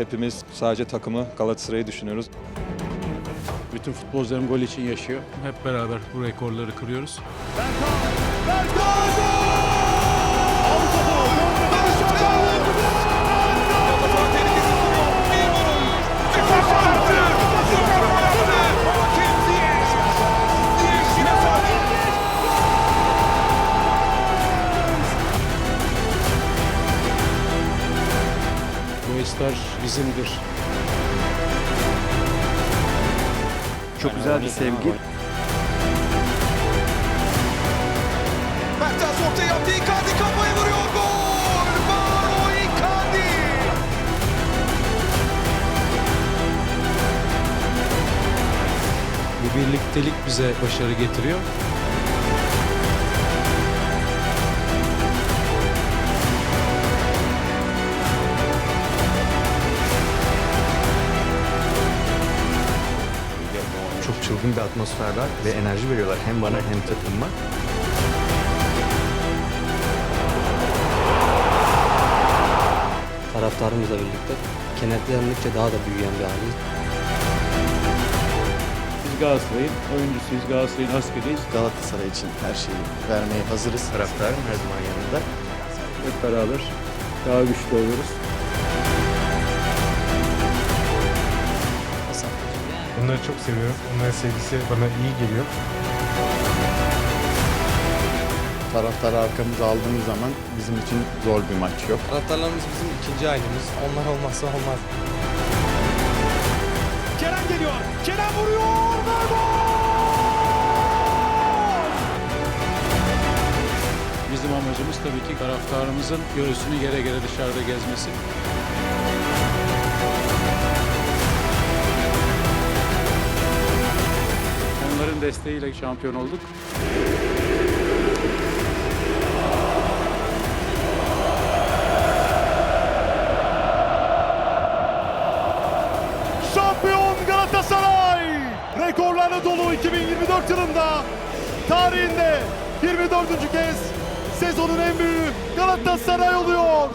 Hepimiz sadece takımı Galatasaray'ı düşünüyoruz. Bütün futbolcularım gol için yaşıyor. Hep beraber bu rekorları kırıyoruz. Bu estar bizimdir. Çok güzel bir sevgi. Mertens orta yaptı. Icardi kafaya vuruyor. Gol! Mauro Icardi! Bu birliktelik bize başarı getiriyor. Çılgın bir atmosfer var ve enerji veriyorlar hem bana hem takımıma. taraftarımızla birlikte kenetlendikçe daha da büyüyen bir aileyiz. Biz Galatasaray'ın oyuncusuyuz, Galatasaray'ın askeriyiz. Galatasaray için her şeyi vermeye hazırız. Taraftarım her zaman yanında. Hep beraber daha güçlü oluruz. Onları çok seviyorum. Onların sevgisi bana iyi geliyor. Taraftarı arkamıza aldığımız zaman bizim için zor bir maç yok. Taraftarlarımız bizim ikinci ailemiz. Onlar olmazsa olmaz. Kerem geliyor. Kerem vuruyor ve gol! Bizim amacımız tabii ki taraftarımızın göğsünü gere gere dışarıda gezmesi. Onların desteğiyle şampiyon olduk. Şampiyon Galatasaray! Rekorlarla dolu 2024 yılında tarihinde 24. kez sezonun en büyüğü Galatasaray oluyor.